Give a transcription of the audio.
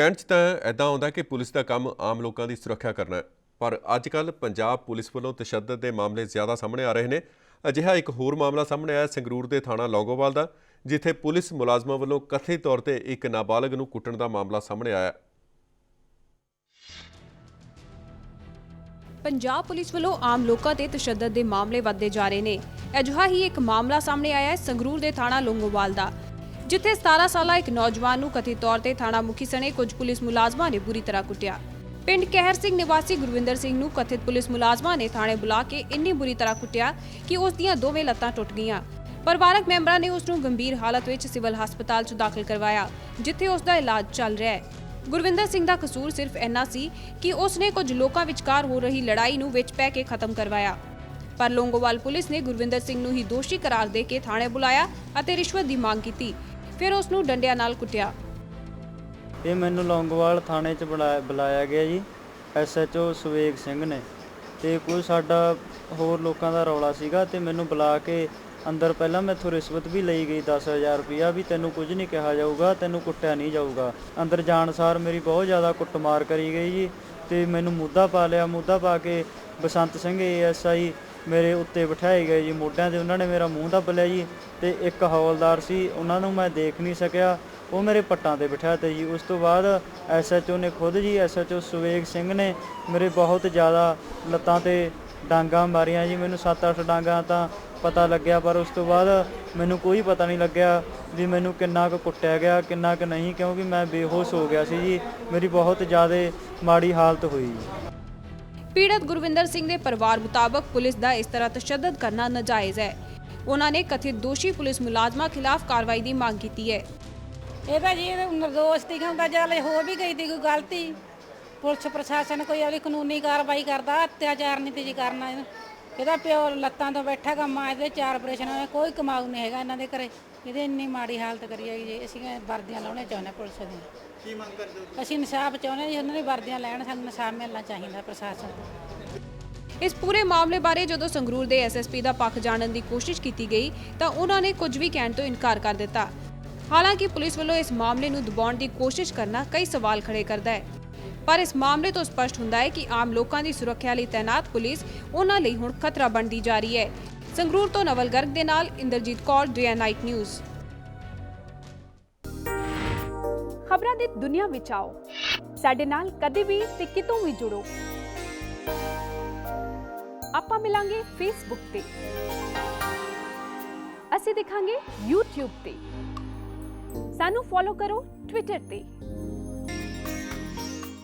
ਕਹਿਣ 'ਚ ਤਾਂ ਐਦਾਂ ਆਉਂਦਾ ਕਿ ਪੁਲਿਸ ਦਾ ਕੰਮ ਆਮ ਲੋਕਾਂ ਦੀ ਸੁਰੱਖਿਆ ਕਰਨਾ ਹੈ। ਪਰ ਅੱਜ ਕੱਲ ਪੰਜਾਬ ਪੁਲਿਸ ਵੱਲੋਂ ਤਸ਼ੱਦਦ ਦੇ ਮਾਮਲੇ ਜ਼ਿਆਦਾ ਸਾਹਮਣੇ ਆ ਰਹੇ ਨੇ। ਅਜਿਹਾ ਇੱਕ ਹੋਰ ਮਾਮਲਾ ਸਾਹਮਣੇ ਆਇਆ ਸੰਗਰੂਰ ਦੇ ਥਾਣਾ ਲੌਂਗੋਵਾਲ ਦਾ, ਜਿੱਥੇ ਪੁਲਿਸ ਮੁਲਾਜ਼ਮਾਂ ਵੱਲੋਂ ਕਥਿਤ ਤੌਰ ਤੇ ਇੱਕ ਨਾਬਾਲਗ ਨੂੰ ਕੁੱਟਣ ਦਾ ਮਾਮਲਾ ਸਾਹਮਣੇ ਆਇਆ। ਪੰਜਾਬ ਪੁਲਿਸ ਵੱਲੋਂ ਆਮ ਲੋਕਾਂ ਤੇ ਤਸ਼ੱਦਦ ਦੇ ਮਾਮਲੇ ਵੱਧਦੇ ਜਾ ਰਹੇ ਨੇ। ਅਜਿਹਾ ਹੀ ਇੱਕ ਮਾਮਲਾ ਸਾਹਮਣੇ ਆਇਆ ਹੈ ਸੰਗਰੂਰ ਦੇ ਥਾਣਾ ਲੌਂਗੋਵਾਲ ਦਾ ਜਿੱਥੇ 17 ਸਾਲਾ ਇੱਕ ਨੌਜਵਾਨ ਨੂੰ ਕਥਿਤ ਤੌਰ ਤੇ ਥਾਣਾ ਮੁਖੀ ਸਣੇ ਕੁਝ ਪੁਲਿਸ ਮੁਲਾਜ਼ਮਾਂ ਨੇ ਬੁਰੀ ਤਰ੍ਹਾਂ ਕੁੱਟਿਆ। ਪਿੰਡ ਕਹਿਰ ਸਿੰਘ ਨਿਵਾਸੀ ਗੁਰਵਿੰਦਰ ਸਿੰਘ ਨੂੰ ਕਥਿਤ ਪੁਲਿਸ ਮੁਲਾਜ਼ਮਾਂ ਨੇ ਥਾਣੇ ਬੁਲਾ ਕੇ ਇੰਨੀ ਬੁਰੀ ਤਰ੍ਹਾਂ ਕੁੱਟਿਆ ਕਿ ਉਸ ਦੀਆਂ ਦੋਵੇਂ ਲੱਤਾਂ ਟੁੱਟ ਗਈਆਂ। ਪਰਿਵਾਰਕ ਮੈਂਬਰਾਂ ਨੇ ਉਸ ਨੂੰ ਗੰਭੀਰ ਹਾਲਤ ਵਿੱਚ ਸਿਵਲ ਹਸਪਤਾਲ 'ਚ ਦਾਖਲ ਕਰਵਾਇਆ, ਜਿੱਥੇ ਉਸ ਦਾ ਇਲਾਜ ਚੱਲ ਰਿਹਾ ਹੈ। ਗੁਰਵਿੰਦਰ ਸਿੰਘ ਦਾ ਕਸੂਰ ਸਿਰਫ ਇੰਨਾ ਸੀ ਕਿ ਉਸ ਨੇ ਕੁਝ ਲੋਕਾਂ ਵਿਚਕਾਰ ਹੋ ਰਹੀ ਲੜਾਈ ਨੂੰ ਵਿੱਚ ਪੈ ਕੇ ਖਤਮ ਕਰਵਾਇਆ। ਪਰ ਲੋਂਗੋਵਾਲ ਪੁਲਿਸ ਨੇ ਗੁਰਵਿੰਦਰ ਸਿੰਘ ਨੂੰ ਹੀ ਦੋਸ਼ੀ ਕਰਾਰ ਦੇ ਕੇ ਥਾਣੇ ਬੁਲਾਇਆ ਅਤੇ ਰਿਸ਼ਵਤ ਦੀ ਮੰਗ ਕੀਤੀ। ਫਿਰ ਉਸ ਨੂੰ ਡੰਡਿਆਂ ਨਾਲ ਕੁੱਟਿਆ। ਇਹ ਮੈਨੂੰ ਲੌਂਗੋਵਾਲ ਥਾਣੇ 'ਚ ਬੁਲਾਇਆ ਬੁਲਾਇਆ ਗਿਆ ਜੀ। ਐਸਐਚਓ ਸੁਵੇਗ ਸਿੰਘ ਨੇ। ਤੇ ਕੋਈ ਸਾਡਾ ਹੋਰ ਲੋਕਾਂ ਦਾ ਰੌਲਾ ਸੀਗਾ ਤੇ ਮੈਨੂੰ ਬੁਲਾ ਕੇ ਅੰਦਰ ਪਹਿਲਾਂ ਮੈਥੋਂ ਰਿਸ਼ਵਤ ਵੀ ਲਈ ਗਈ 10000 ਰੁਪਇਆ ਵੀ ਤੈਨੂੰ ਕੁਝ ਨਹੀਂ ਕਿਹਾ ਜਾਊਗਾ, ਤੈਨੂੰ ਕੁੱਟਿਆ ਨਹੀਂ ਜਾਊਗਾ। ਅੰਦਰ ਜਾਣ ਸਾਰ ਮੇਰੀ ਬਹੁਤ ਜ਼ਿਆਦਾ ਕੁੱਟਮਾਰ ਕਰੀ ਗਈ ਜੀ। ਤੇ ਮੈਨੂੰ ਮੁੱਦਾ ਪਾ ਲਿਆ, ਮੁੱਦਾ ਪਾ ਕੇ ਬਸੰਤ ਸਿੰਘ ਏਐਸਆਈ ਮੇਰੇ ਉੱਤੇ ਬਿਠਾਏ ਗਏ ਜੀ, ਮੋਢਿਆਂ ਤੇ ਉਹਨਾਂ ਨੇ ਮੇਰਾ ਮੂੰਹ ਦੱਬ ਲਿਆ ਜੀ ਤੇ ਇੱਕ ਹੌਲਦਾਰ ਸੀ, ਉਹਨਾਂ ਨੂੰ ਮੈਂ ਦੇਖ ਨਹੀਂ ਸਕਿਆ, ਉਹ ਮੇਰੇ ਪੱਟਾਂ ਤੇ ਬਿਠਾ ਤੇ ਜੀ। ਉਸ ਤੋਂ ਬਾਅਦ ਐਸਐਚਓ ਨੇ ਖੁਦ ਜੀ ਐਸਐਚਓ ਸੁਵੇਗ ਸਿੰਘ ਨੇ ਮੇਰੇ ਬਹੁਤ ਜ਼ਿਆਦਾ ਲੱਤਾਂ ਤੇ ਡਾਂਗਾ ਮਾਰੀਆਂ ਜੀ, ਮੈਨੂੰ 7-8 ਡਾਂਗਾ ਤਾਂ ਪਤਾ ਲੱਗਿਆ, ਪਰ ਉਸ ਤੋਂ ਬਾਅਦ ਮੈਨੂੰ ਕੋਈ ਪਤਾ ਨਹੀਂ ਲੱਗਿਆ ਵੀ ਮੈਨੂੰ ਕਿੰਨਾ ਕੁ ਕੁੱਟਿਆ ਗਿਆ, ਕਿੰਨਾ ਕੁ ਨਹੀਂ, ਕਿਉਂਕਿ ਮੈਂ ਬੇਹੋਸ਼ ਹੋ ਗਿਆ ਸੀ ਜੀ। ਮੇਰੀ ਬਹੁਤ ਜ਼ਿਆਦਾ ਮਾੜੀ ਹਾਲਤ ਹੋਈ ਜੀ। ਪੀੜਤ ਗੁਰਵਿੰਦਰ ਸਿੰਘ ਦੇ ਪਰਿਵਾਰ ਮੁਤਾਬਕ ਪੁਲਿਸ ਦਾ ਇਸ ਤਰ੍ਹਾਂ ਤਸ਼ੱਦਦ ਕਰਨਾ ਨਾਜਾਇਜ਼ ਹੈ। ਉਹਨਾਂ ਨੇ ਕਥਿਤ ਦੋਸ਼ੀ ਪੁਲਿਸ ਮੁਲਾਜ਼ਮਾਂ ਖਿਲਾਫ ਕਾਰਵਾਈ ਦੀ ਮੰਗ ਕੀਤੀ ਹੈ। ਇਹ ਤਾਂ ਜੀ ਇਹ ਨਿਰਦੋਸ਼ ਦੀ ਹੁੰਦਾ ਜਲ ਹੋ ਵੀ ਗਈ ਦੀ ਕੋਈ ਗਲਤੀ। ਪੁਲਿਸ ਪ੍ਰਸ਼ਾਸਨ ਕੋਈ ਆਪਣੀ ਕਾਨੂੰਨੀ ਕਾਰਵਾਈ ਕਰਦਾ, ਅਤਿਆਚਾਰ ਨਹੀਂ ਤੇ ਜੀ ਕਰਨਾ ਇਹਦਾ ਪਿਓ ਲੱਤਾਂ ਤੋਂ ਬੈਠਾ ਗਾ ਮਾਂ ਇਹਦੇ ਚਾਰ ਆਪਰੇਸ਼ਨ ਹੋਏ ਕੋਈ ਕਮਾਊ ਨਹੀਂ ਹੈਗਾ ਇਹਨਾਂ ਦੇ ਘਰੇ। ਇਹਦੇ ਇੰਨੀ ਮਾੜੀ ਹਾਲਤ ਕਰੀ ਹੈਗੀ ਜੀ ਅਸੀਂ ਵਰਦੀਆਂ ਲਾਉਣੇ ਚਾਹੁੰਦੇ ਪੁਲਿਸ ਦੀਆਂ। ਕੀ ਮੰਗ ਕਰਦੇ ਹੋ ਅਸੀਂ ਇਨਸਾਫ ਚਾਹੁੰਦੇ ਜੀ ਉਹਨਾਂ ਦੀ ਵਰਦੀਆਂ ਲੈਣ ਸਾਨੂੰ ਇਨਸਾਫ ਮਿਲਣਾ ਚਾਹੀਦਾ ਪ੍ਰਸ਼ਾਸਨ ਤੋਂ। ਇਸ ਪੂਰੇ ਮਾਮਲੇ ਬਾਰੇ ਜਦੋਂ ਸੰਗਰੂਰ ਦੇ ਐਸਐਸਪੀ ਦਾ ਪੱਖ ਜਾਣਨ ਦੀ ਕੋਸ਼ਿਸ਼ ਕੀਤੀ ਗਈ ਤਾਂ ਉਹਨਾਂ ਨੇ ਕੁਝ ਵੀ ਕਹਿਣ ਤੋਂ ਇਨਕਾਰ ਕਰ ਦਿੱਤਾ। ਹਾਲਾਂਕਿ ਪੁਲਿਸ ਵੱਲੋਂ ਇਸ ਮਾਮਲੇ ਨੂੰ ਦਬਾਉਣ ਦੀ ਕੋਸ਼ਿਸ਼ ਕਰਨਾ ਕਈ ਸਵਾਲ ਖੜੇ ਕਰਦਾ ਹੈ। ਪਰ ਇਸ ਮਾਮਲੇ ਤੋਂ ਸਪਸ਼ਟ ਹੁੰਦਾ ਹੈ ਕਿ ਆਮ ਲੋਕਾਂ ਦੀ ਸੁਰੱਖਿਆ ਲਈ ਤਾਇਨਾਤ ਪੁਲਿਸ ਉਹਨਾਂ ਲਈ ਹੁਣ ਖਤਰਾ ਬਣਦੀ ਜਾ ਰਹੀ ਹੈ। ਸੰਗਰੂਰ ਤੋਂ ਨਵਲ ਗਰਗ ਦੇ ਨਾਲ Inderjit Kaur day night news. ਖਬਰਾਂ ਦੀ ਦੁਨੀਆ ਵਿੱਚ ਆਓ। ਸਾਡੇ ਨਾਲ ਕਦੇ ਵੀ ਤੇ ਕਿਤੋਂ ਵੀ ਜੁੜੋ। ਆਪਾਂ ਮਿਲਾਂਗੇ ਫੇਸਬੁੱਕ ਤੇ। ਅਸੀਂ ਦਿਖਾਂਗੇ YouTube ਤੇ। ਸਾਨੂੰ ਫੋਲੋ ਕਰੋ Twitter ਤੇ।